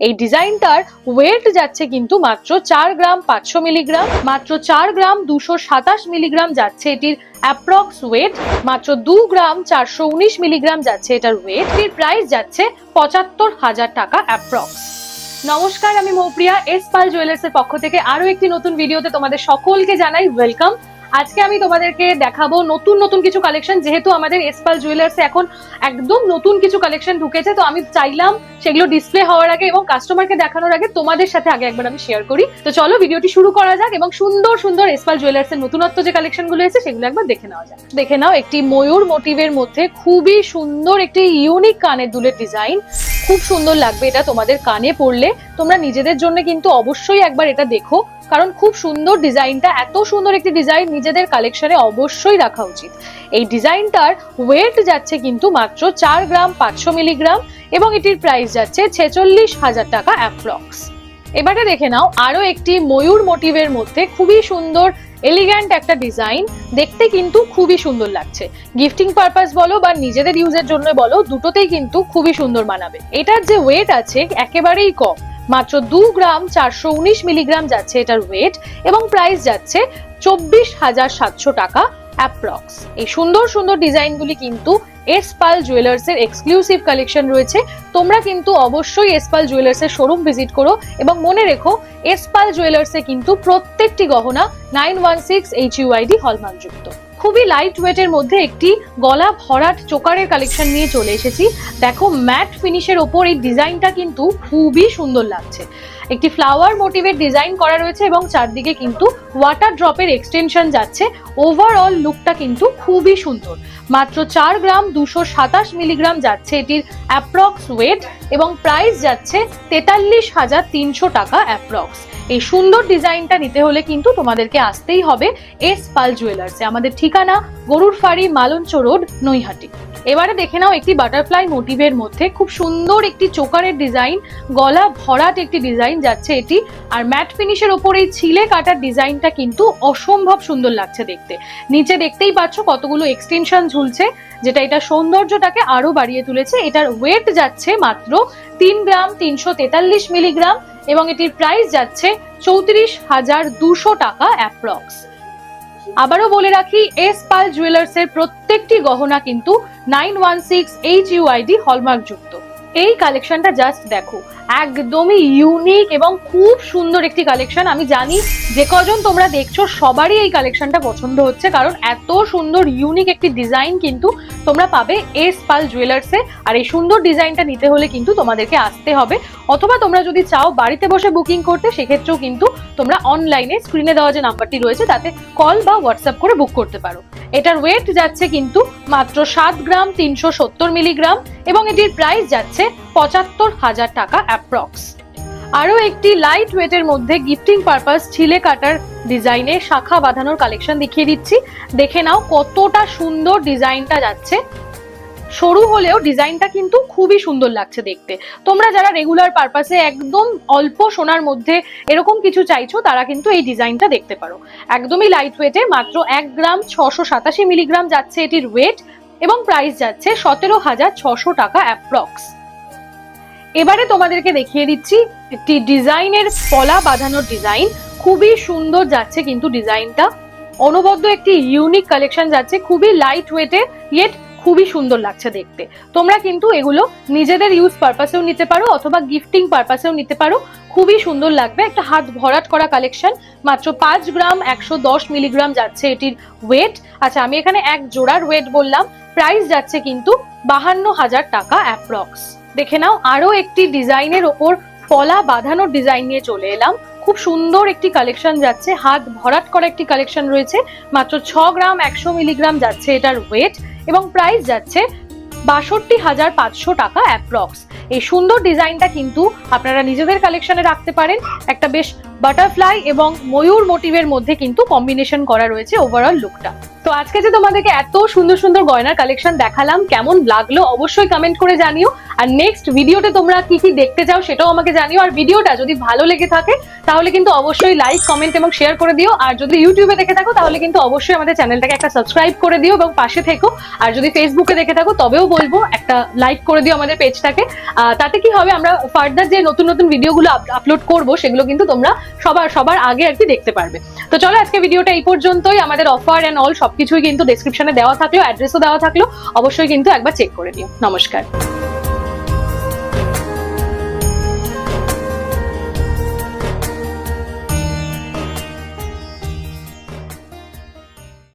এই ডিজাইনটার ওয়েট যাচ্ছে কিন্তু মাত্র চার গ্রাম পাঁচশো মিলিগ্রাম, মাত্র চার গ্রাম দুশো সাতাশ মিলিগ্রাম যাচ্ছে এটির অ্যাপ্রক্স ওয়েট মাত্র দু গ্রাম চারশো উনিশ মিলিগ্রাম যাচ্ছে এটার ওয়েট এর প্রাইস যাচ্ছে পঁচাত্তর হাজার টাকা অ্যাপ্রক্স নমস্কার, আমি মৌপ্রিয়া এস পাল জুয়েলার্স এর পক্ষ থেকে আরও একটি নতুন ভিডিওতে তোমাদের সকলকে জানাই ওয়েলকাম আজকে আমি তোমাদেরকে দেখাবো নতুন নতুন কিছু কালেকশন যেহেতু আমাদের এসপাল জুয়েলার্স এখন একদম নতুন কিছু কালেকশন ঢুকেছে, তো আমি চাইলাম সেগুলো ডিসপ্লে হওয়ার আগে এবং কাস্টমারকে দেখানোর আগে তোমাদের সাথে আগে একবার আমি শেয়ার করি। তো চলো ভিডিওটি শুরু করা যাক এবং সুন্দর সুন্দর এসপাল জুয়েলার্স এর নতুনত্ব যে কালেকশনগুলো এসেছে, সেগুলো একবার দেখে নেওয়া যাক। দেখে নাও, একটি ময়ূর মোটিভের মধ্যে খুবই সুন্দর একটি ইউনিক কানের দুলের ডিজাইন খুব সুন্দর লাগবে এটা তোমাদের কানে পড়লে। তোমরা নিজেদের জন্য কিন্তু অবশ্যই একবার এটা দেখো। কারণ খুব সুন্দর ডিজাইনটা, এত সুন্দর একটি ডিজাইন নিজেদের কালেকশনে অবশ্যই রাখা উচিত। এই ডিজাইনটার ওয়েট যাচ্ছে কিন্তু মাত্র চার গ্রাম পাঁচশো মিলিগ্রাম এবং এটির প্রাইস যাচ্ছে ছেচল্লিশ হাজার টাকা অ্যাপ্রক্স এবারে দেখে নাও, আরও একটি ময়ূর মোটিভের মধ্যে খুবই সুন্দর এলিগ্যান্ট একটা ডিজাইন দেখতে কিন্তু খুবই সুন্দর লাগছে। গিফটিং পারপাস বলো বা নিজেদের ইউজের জন্য বলো, দুটোতেই কিন্তু খুবই সুন্দর মানাবে। এটার যে ওয়েট আছে একেবারেই কম। মাত্র দু গ্রাম চারশো উনিশ মিলিগ্রাম যাচ্ছে এটার ওয়েট এবং প্রাইস যাচ্ছে চব্বিশ হাজার সাতশো টাকা অ্যাপ্রক্স এই সুন্দর সুন্দর ডিজাইনগুলি কিন্তু এসপাল জুয়েলার্স এর এক্সক্লুসিভ কালেকশন রয়েছে। তোমরা কিন্তু অবশ্যই এসপাল জুয়েলার্স এর শোরুম ভিজিট করো এবং মনে রেখো, এসপাল জুয়েলার্স এ কিন্তু প্রত্যেকটি গহনা nine one six H UID হলমার্কযুক্ত খুবই লাইট ওয়েটের মধ্যে একটি গলা ভরাট চোকারের কালেকশন নিয়ে চলে এসেছি। দেখো ম্যাট ফিনিশের ওপর এই ডিজাইনটা কিন্তু খুবই সুন্দর লাগছে। একটি ফ্লাওয়ার মোটিভের ডিজাইন করা রয়েছে এবং চারদিকে কিন্তু ওয়াটার ড্রপের এক্সটেনশন যাচ্ছে। ওভারঅল লুকটা কিন্তু খুবই সুন্দর। মাত্র চার গ্রাম দুশো সাতাশ মিলিগ্রাম যাচ্ছে এটির অ্যাপ্রক্স ওয়েট এবং প্রাইস যাচ্ছে তেতাল্লিশ হাজার তিনশো টাকা অ্যাপ্রক্স এই সুন্দর ডিজাইনটা নিতে হলে কিন্তু তোমাদেরকে আসতেই হবে এস পাল জুয়েলার্সে আমাদের ঠিকানা গরুর ফাড়ি মালঞ্চ রোড, নৈহাটি। এবারে দেখে নাও একটি বাটারফ্লাই মোটিভের মধ্যে খুব সুন্দর একটি চোকারের ডিজাইন গলা ভরাট একটি ডিজাইন যাচ্ছে এটি। আর ম্যাট ফিনিশের ওপর এই ছিলে কাটার ডিজাইনটা কিন্তু অসম্ভব সুন্দর লাগছে দেখতে। নিচে দেখতেই পাচ্ছ কতগুলো এক্সটেনশন ঝুলছে, যেটা এটা সৌন্দর্যটাকে আরও বাড়িয়ে তুলেছে। এটার ওয়েট যাচ্ছে মাত্র তিন গ্রাম তিনশো তেতাল্লিশ মিলিগ্রাম এবং এটির প্রাইস যাচ্ছে চৌত্রিশ হাজার দুশো টাকা অ্যাপ্রক্স আবারও বলে রাখি এস পাল জুয়েলার্স এর প্রত্যেকটি গহনা কিন্তু nine one six H UID hallmark যুক্ত। এই কালেকশনটা জাস্ট দেখো। একদমই ইউনিক এবং খুব সুন্দর একটি কালেকশন আমি জানি যে কজন তোমরা দেখছ সবারই এই কালেকশনটা পছন্দ হচ্ছে, কারণ এত সুন্দর ইউনিক একটি ডিজাইন কিন্তু তোমরা পাবে এস পাল জুয়েলার্সে আর এই সুন্দর ডিজাইনটা নিতে হলে কিন্তু তোমাদেরকে আসতে হবে। অথবা তোমরা যদি চাও বাড়িতে বসে বুকিং করতে, সেক্ষেত্রেও কিন্তু তোমরা অনলাইনে স্ক্রিনে দেওয়া যে নাম্বারটি রয়েছে, তাতে কল বা হোয়াটসঅ্যাপ করে বুক করতে পারো। এটার ওয়েট যাচ্ছে কিন্তু মাত্র সাত গ্রাম তিনশো সত্তর মিলিগ্রাম এবং এটির প্রাইস যাচ্ছে পঁচাত্তর হাজার টাকা অ্যাপ্রক্স আরও একটি লাইট ওয়েটের মধ্যে গিফটিং পারপাস ছিলে কাটার ডিজাইনে শাখা বাঁধানোর কালেকশন দেখিয়ে দিচ্ছি। দেখে নাও কতটা সুন্দর ডিজাইনটা যাচ্ছে। সরু হলেও ডিজাইনটা কিন্তু খুবই সুন্দর লাগছে দেখতে। তোমরা যারা রেগুলার পারপাসে একদম অল্প সোনার মধ্যে এরকম কিছু চাইছো, তারা কিন্তু এই ডিজাইনটা দেখতে পারো। একদমই লাইট ওয়েটে মাত্র এক গ্রাম ছশো সাতাশি মিলিগ্রাম যাচ্ছে এটির ওয়েট এবং প্রাইস যাচ্ছে সতেরো হাজার ছশো টাকা অ্যাপ্রক্স এবারে তোমাদেরকে দেখিয়ে দিচ্ছি একটি ডিজাইনের পলা বাঁধানোর ডিজাইন। খুবই সুন্দর যাচ্ছে কিন্তু ডিজাইনটা। অনবদ্য একটি ইউনিক কালেকশন যাচ্ছে, খুবই লাইট ওয়েটে ইয়েট খুবই সুন্দর লাগছে দেখতে। তোমরা কিন্তু এগুলো নিজেদের ইউজ পারপাসেও নিতে পারো অথবা গিফটিং পারপাসেও নিতে পারো। খুবই সুন্দর লাগবে। একটা হাত ভরাট করা কালেকশন মাত্র পাঁচ গ্রাম একশো দশ মিলিগ্রাম যাচ্ছে এটির ওয়েট আচ্ছা আমি এখানে এক জোড়ার ওয়েট বললাম। প্রাইস যাচ্ছে কিন্তু বাহান্ন হাজার টাকা অ্যাপ্রক্স দেখে নাও আরও একটি ডিজাইনের ওপর পলা বাঁধানোর ডিজাইন নিয়ে চলে এলাম। খুব সুন্দর একটি কালেকশন যাচ্ছে। হাত ভরাট করা একটি কালেকশন রয়েছে। মাত্র ছ গ্রাম একশো মিলিগ্রাম যাচ্ছে এটার ওয়েট এবং প্রাইস যাচ্ছে বাষট্টি হাজার পাঁচশো টাকা অ্যাপ্রক্স এই সুন্দর ডিজাইনটা কিন্তু আপনারা নিজেদের কালেকশনে রাখতে পারেন। একটা বেশ বাটারফ্লাই এবং ময়ূর মোটিভের মধ্যে কিন্তু কম্বিনেশন করা রয়েছে ওভারঅল লুকটা তো আজকে যে তোমাদেরকে এত সুন্দর সুন্দর গয়নার কালেকশন দেখালাম, কেমন লাগল অবশ্যই কমেন্ট করে জানিও। আর নেক্সট ভিডিওতে তোমরা কি কি দেখতে চাও সেটাও আমাকে জানিও। আর ভিডিওটা যদি ভালো লেগে থাকে, তাহলে কিন্তু অবশ্যই লাইক কমেন্ট এবং শেয়ার করে দিও। আর যদি ইউটিউবে দেখে থাকো, তাহলে কিন্তু অবশ্যই আমাদের চ্যানেলটাকে একটা সাবস্ক্রাইব করে দিও এবং পাশে থেকো। আর যদি ফেসবুকে দেখে থাকো, তবেও বলব, একটা লাইক করে দিও আমাদের পেজটাকে তাতে কি হবে, আমরা ফার্দার যে নতুন নতুন ভিডিওগুলো আপলোড করব, সেগুলো কিন্তু তোমরা সবার সবার আগে আর কি দেখতে পারবে। তো চলো আজকে ভিডিওটা এই পর্যন্তই। আমাদের অফার অ্যান্ড অল সবকিছুই কিন্তু ডেসক্রিপশনে দেওয়া থাকল অ্যাড্রেসও দেওয়া থাকল, অবশ্যই কিন্তু একবার চেক করে নিও। নমস্কার।